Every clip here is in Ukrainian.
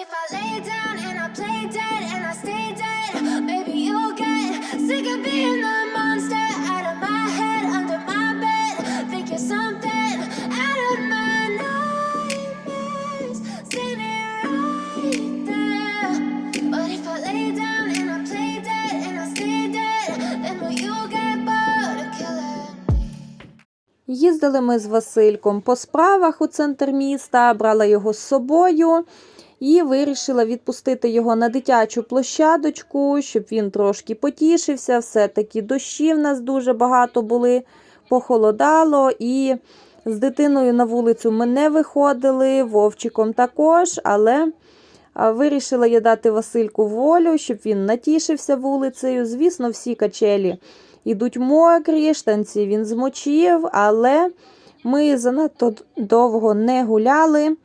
if I lay down and I play dead and I stay dead, maybe you'll get sick of being the monster out of my head, under my bed. Think you're something out of my nightmares, standing right there. But if I lay down and I play dead and I stay dead, then will you get bored of killing? Їздили ми з Васильком по справах у центр міста, брала його з собою і вирішила відпустити його на дитячу площадочку, щоб він трошки потішився. Все-таки дощі в нас дуже багато були, похолодало, і з дитиною на вулицю ми не виходили, вовчиком також, але вирішила я дати Васильку волю, щоб він натішився вулицею. Звісно, всі качелі ідуть мокрі, штанці він змочив, але ми занадто довго не гуляли.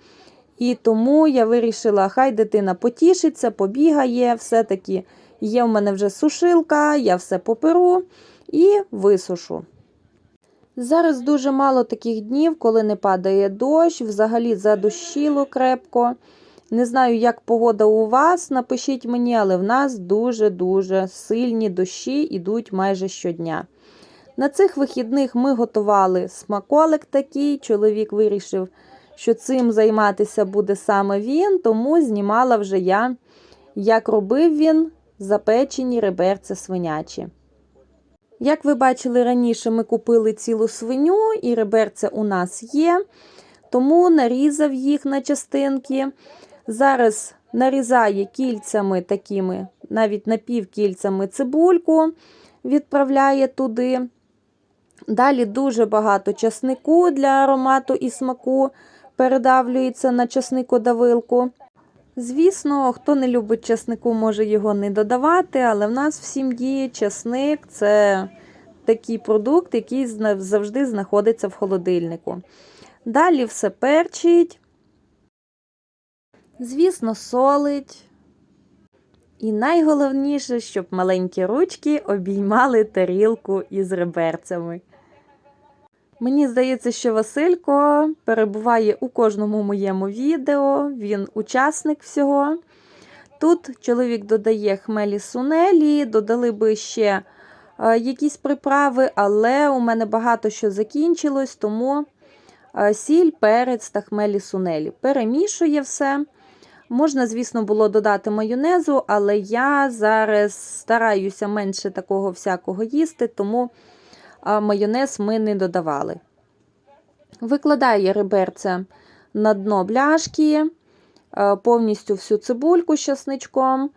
І тому я вирішила, хай дитина потішиться, побігає. Все-таки є в мене вже сушилка, я все поперу і висушу. Зараз дуже мало таких днів, коли не падає дощ, взагалі задощило крепко. Не знаю, як погода у вас, напишіть мені, але в нас дуже-дуже сильні дощі йдуть майже щодня. На цих вихідних ми готували смаколик такий. Чоловік вирішив, що цим займатися буде саме він, тому знімала вже я, як робив він запечені реберця свинячі. Як ви бачили раніше, ми купили цілу свиню, і реберця у нас є, тому нарізав їх на частинки. Зараз нарізає кільцями такими, навіть напівкільцями цибульку, відправляє туди. Далі дуже багато часнику для аромату і смаку передавлюється на часникодавилку. Звісно, хто не любить часнику, може його не додавати, але в нас в сім'ї часник це такий продукт, який завжди знаходиться в холодильнику. Далі все перчить, звісно, солить. І найголовніше, щоб маленькі ручки обіймали тарілку із реберцями. Мені здається, що Василько перебуває у кожному моєму відео, він учасник всього. Тут чоловік додає хмелі сунелі, додали би ще е, якісь приправи, але у мене багато що закінчилось, тому е, сіль, перець та хмелі сунелі. Перемішує все. Можна, звісно, було додати майонезу, але я зараз стараюся менше такого всякого їсти, тому а, майонез ми не додавали. Викладає реберця на дно бляшки, повністю всю цибульку з часничком,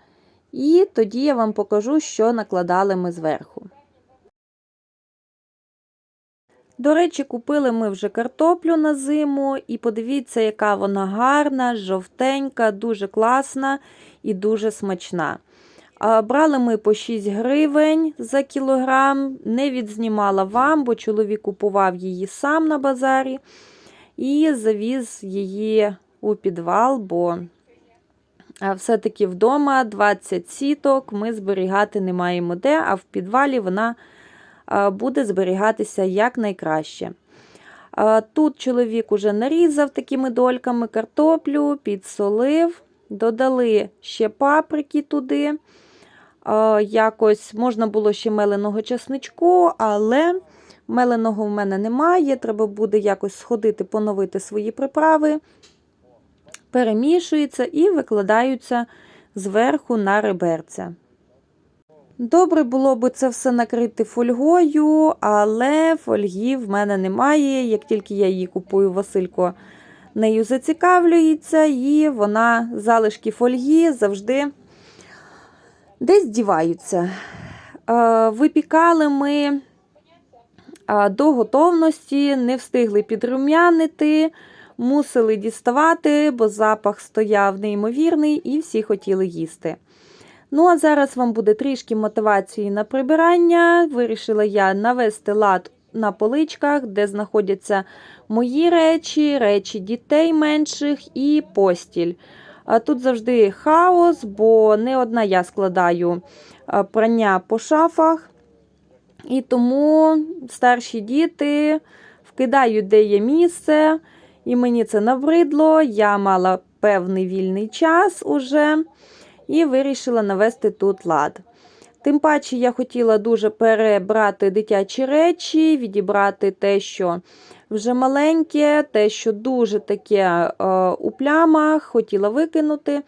і тоді я вам покажу, що накладали ми зверху. До речі, купили ми вже картоплю на зиму, і подивіться, яка вона гарна, жовтенька, дуже класна і дуже смачна. Брали ми по 6 гривень за кілограм, не відзнімала вам, бо чоловік купував її сам на базарі і завіз її у підвал, бо все-таки вдома 20 сіток ми зберігати не маємо де, а в підвалі вона буде зберігатися якнайкраще. Тут чоловік уже нарізав такими дольками картоплю, підсолив, додали ще паприки туди. А, Якось можна було ще меленого часничку, але меленого в мене немає. Треба буде якось сходити, поновити свої приправи. Перемішується і викладаються зверху на реберця. Добре було б це все накрити фольгою, але фольги в мене немає. Як тільки я її купую, Василько нею зацікавлюється, і вона залишки фольги завжди десь діваються. Е, Випікали ми е, до готовності, не встигли підрум'янити, мусили діставати, бо запах стояв неймовірний і всі хотіли їсти. Ну, а зараз вам буде трішки мотивації на прибирання. Вирішила я навести лад на поличках, де знаходяться мої речі, речі дітей менших і постіль. Тут завжди хаос, бо не одна я складаю прання по шафах. І тому старші діти вкидають, де є місце, і мені це набридло. Я мала певний вільний час уже і вирішила навести тут лад. Тим паче я хотіла дуже перебрати дитячі речі, відібрати те, що вже маленьке, те, що дуже таке е, у плямах, хотіла викинути.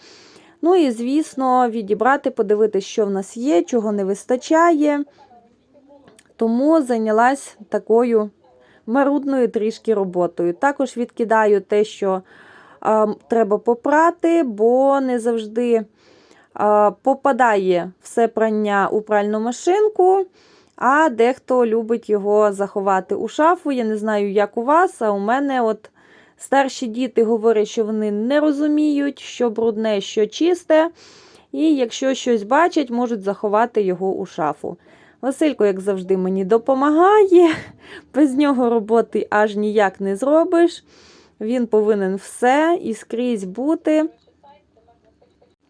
Ну і, звісно, відібрати, подивитися, що в нас є, чого не вистачає. Тому зайнялась такою марудною трішки роботою. Також відкидаю те, що е, треба попрати, бо не завжди е, попадає все прання у пральну машинку, а дехто любить його заховати у шафу. Я не знаю, як у вас, а у мене от старші діти говорять, що вони не розуміють, що брудне, що чисте. І якщо щось бачать, можуть заховати його у шафу. Василько, як завжди, мені допомагає. Без нього роботи аж ніяк не зробиш. Він повинен все і скрізь бути.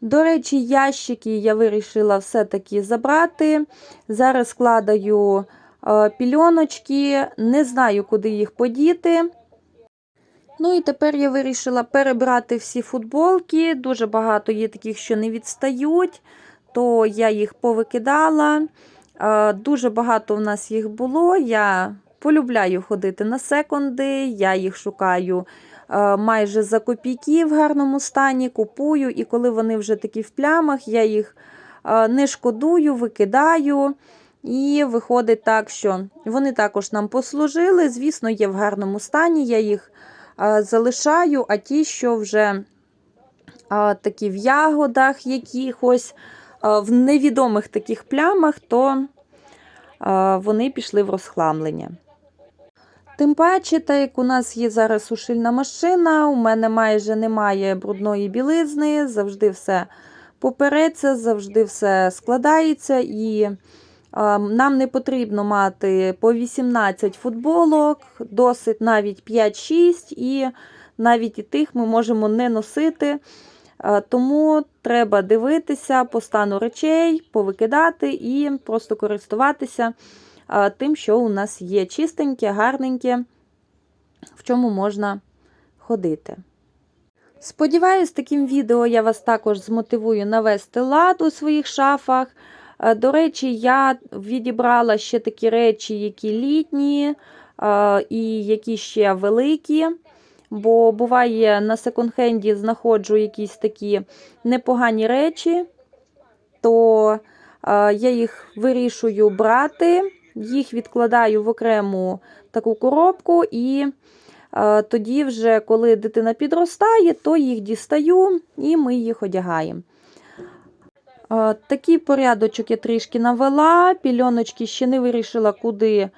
До речі, ящики я вирішила все-таки забрати. Зараз складаю е, пільоночки, не знаю, куди їх подіти. Ну і тепер я вирішила перебрати всі футболки. Дуже багато є таких, що не відстають, то я їх повикидала. Е, Дуже багато в нас їх було. Я полюбляю ходити на секонди, я їх шукаю майже за копійки в гарному стані, купую, і коли вони вже такі в плямах, я їх е, не шкодую, викидаю. І виходить так, що вони також нам послужили. Звісно, є в гарному стані. Я їх е, залишаю, а ті, що вже е, такі в ягодах якихось, е, в невідомих таких плямах, то е, вони пішли в розхламлення. Тим паче, так як у нас є зараз сушильна машина, у мене майже немає брудної білизни, завжди все попереться, завжди все складається і нам не потрібно мати по 18 футболок, досить навіть 5-6, і навіть і тих ми можемо не носити. Тому треба дивитися по стану речей, повикидати і просто користуватися тим, що у нас є чистеньке, гарненьке, в чому можна ходити. Сподіваюсь, таким відео я вас також змотивую навести лад у своїх шафах. До речі, я відібрала ще такі речі, які літні і які ще великі. Бо буває на секонд-хенді знаходжу якісь такі непогані речі, то я їх вирішую брати, їх відкладаю в окрему таку коробку, і е, тоді, вже, коли дитина підростає, то їх дістаю і ми їх одягаємо. Е, Такий порядочок я трішки навела, пільоночки ще не вирішила, куди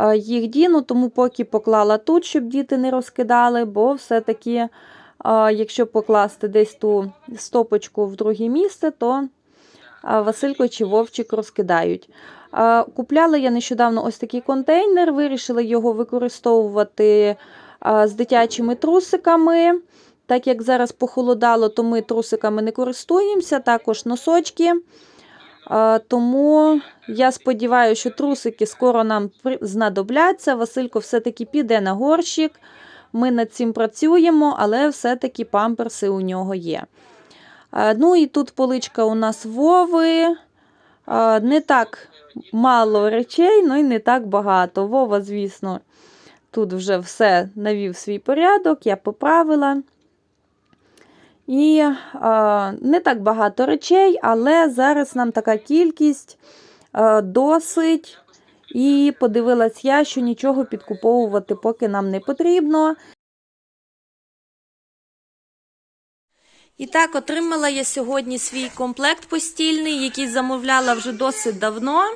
е, їх діну, тому поки поклала тут, щоб діти не розкидали, бо все-таки, е, якщо покласти десь ту стопочку в друге місце, то Василько чи Вовчик розкидають. Купляла я нещодавно ось такий контейнер, вирішила його використовувати з дитячими трусиками. Так як зараз похолодало, то ми трусиками не користуємося, також носочки. Тому я сподіваюся, що трусики скоро нам знадобляться. Василько все-таки піде на горщик. Ми над цим працюємо, але все-таки памперси у нього є. Ну і тут поличка у нас Вови. Не так мало речей, ну і не так багато. Вова, звісно, тут вже все навів свій порядок, я поправила. І е, не так багато речей, але зараз нам така кількість е, досить. І подивилась я, що нічого підкуповувати поки нам не потрібно. І так, отримала я сьогодні свій комплект постільний, який замовляла вже досить давно,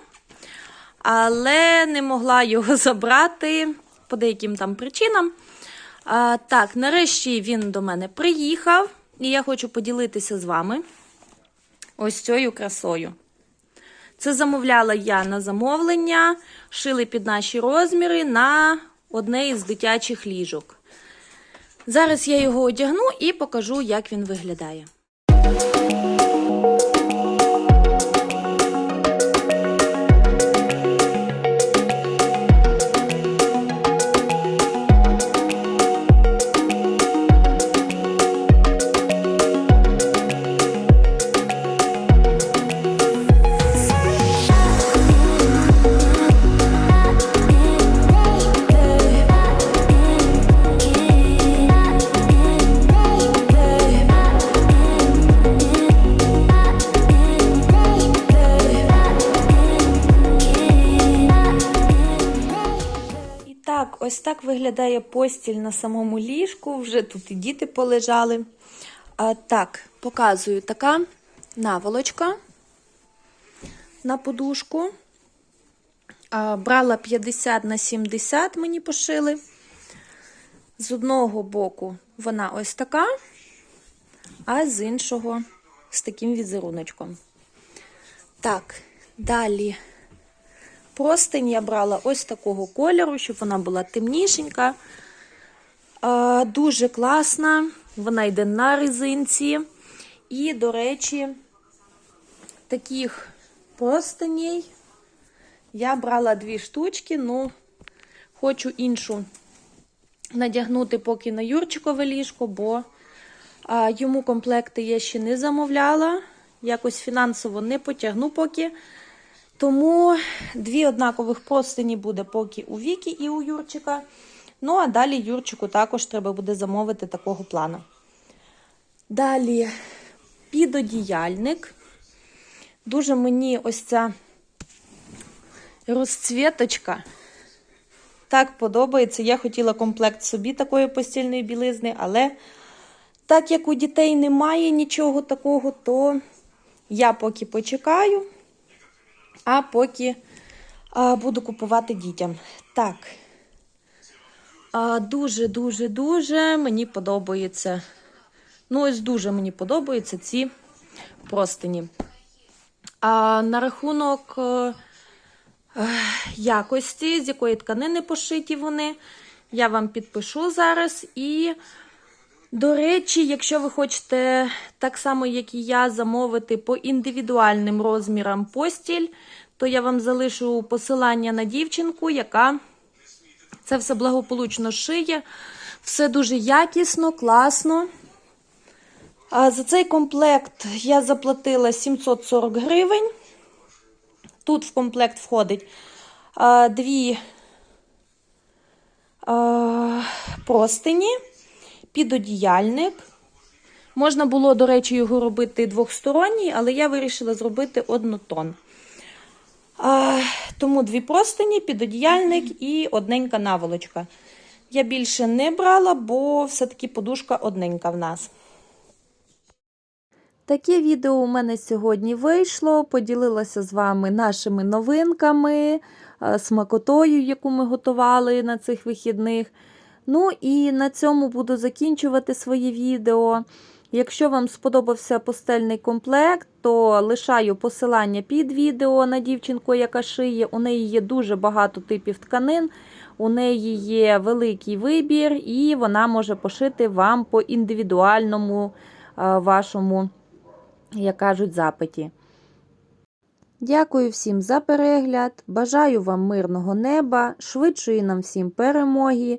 але не могла його забрати по деяким там причинам. А, так, нарешті він до мене приїхав, і я хочу поділитися з вами ось цією красою. Це замовляла я на замовлення, шили під наші розміри на одне із дитячих ліжок. Зараз я його одягну і покажу, як він виглядає. Виглядає постіль на самому ліжку. Вже тут і діти полежали. А, так, показую така наволочка на подушку. А, брала 50 на 70, мені пошили. З одного боку вона ось така, а з іншого з таким візеруночком. Так, далі простинь я брала ось такого кольору, щоб вона була темнішенька. Дуже класна. Вона йде на резинці. І, до речі, таких простиней я брала дві штучки, ну, хочу іншу надягнути поки на Юрчикове ліжко, бо йому комплекти я ще не замовляла. Якось фінансово не потягну поки. Тому дві однакових простині буде поки у Вікі і у Юрчика. Ну, а далі Юрчику також треба буде замовити такого плану. Далі підодіяльник. Дуже мені ось ця розцвіточка так подобається. Я хотіла комплект собі такої постільної білизни, але так як у дітей немає нічого такого, то я поки почекаю, а поки а, буду купувати дітям. Так. Дуже, дуже, дуже мені подобається. Ну, ось дуже мені подобаються ці простині. А на рахунок е, е, якості, з якої тканини пошиті вони, я вам підпишу зараз. І, до речі, якщо ви хочете так само, як і я, замовити по індивідуальним розмірам постіль, то я вам залишу посилання на дівчинку, яка це все благополучно шиє. Все дуже якісно, класно. А за цей комплект я заплатила 740 гривень. Тут в комплект входить дві простині, підодіяльник. Можна було, до речі, його робити двохсторонній, але я вирішила зробити однотон. А, тому дві простині, підодіяльник і одненька наволочка. Я більше не брала, бо все-таки подушка одненька в нас. Таке відео у мене сьогодні вийшло. Поділилася з вами нашими новинками, е, смакотою, яку ми готували на цих вихідних. Ну і на цьому буду закінчувати своє відео. Якщо вам сподобався постельний комплект, то лишаю посилання під відео на дівчинку, яка шиє. У неї є дуже багато типів тканин, у неї є великий вибір, і вона може пошити вам по індивідуальному е, вашому як кажуть, запиті. Дякую всім за перегляд. Бажаю вам мирного неба, швидшої нам всім перемоги